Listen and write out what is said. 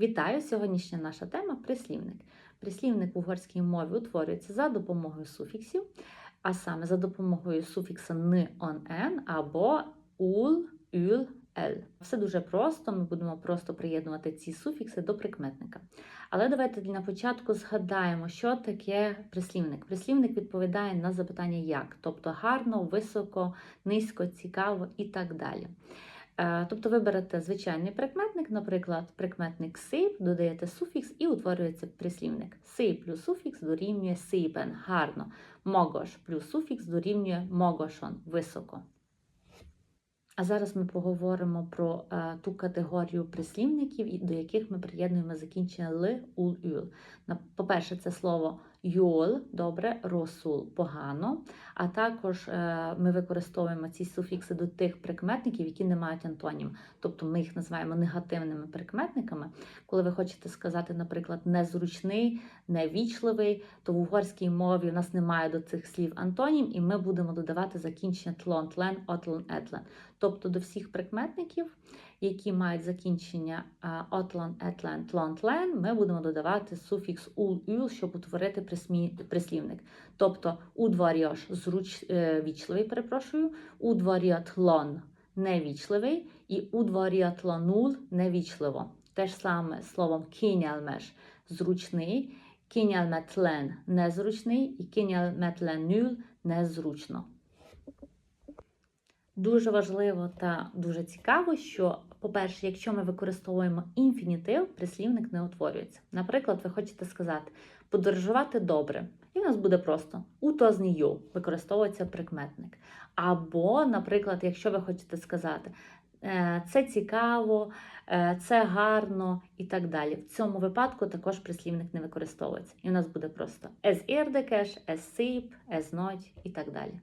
Вітаю! Сьогоднішня наша тема прислівник. Прислівник в угорській мові утворюється за допомогою суфіксів, а саме за допомогою суфікса «н», «он», «ен» або «ул», «юл», «ел». Все дуже просто, ми будемо просто приєднувати ці суфікси до прикметника. Але давайте на початку згадаємо, що таке прислівник. Прислівник відповідає на запитання як, тобто гарно, високо, низько, цікаво і так далі. Е, Тобто ви берете звичайний прикметник, наприклад, прикметник сип, додаєте суфікс і утворюється прислівник. Сип плюс суфікс дорівнює сипен, гарно. Могош плюс суфікс дорівнює могошон, високо. А зараз ми поговоримо про е, ту категорію прислівників, до яких ми приєднуємо закінчення л, ул, юл. По-перше, це слово юл, добре, росул, погано. А також е, ми використовуємо ці суфікси до тих прикметників, які не мають антонім. Тобто ми їх називаємо негативними прикметниками. Коли ви хочете сказати, наприклад, незручний, невічливий, то в угорській мові у нас немає до цих слів антонім, і ми будемо додавати закінчення тлон, тлен, отлен, етлен. Тобто до всіх прикметників, які мають закінчення отлан, етлен, тлон, тлен, ми будемо додавати суфікс ул, юл, щоб утворити прислівник. Тобто удварьош зруч, е, вічливий, перепрошую, удварьотлон невічливий і удварьотлонул невічливо. Те ж саме словом кінялмеш зручний, кінялметлен незручний і кінялметленюл незручно. Дуже важливо та дуже цікаво, що, по-перше, якщо ми використовуємо інфінітив, прислівник не утворюється. Наприклад, ви хочете сказати подорожувати добре, і в нас буде просто утознію, використовується прикметник. Або, наприклад, якщо ви хочете сказати «Е, це цікаво, е, це гарно і так далі. В цьому випадку також прислівник не використовується. І у нас буде просто es érdekes, es szép, es nagy і так далі.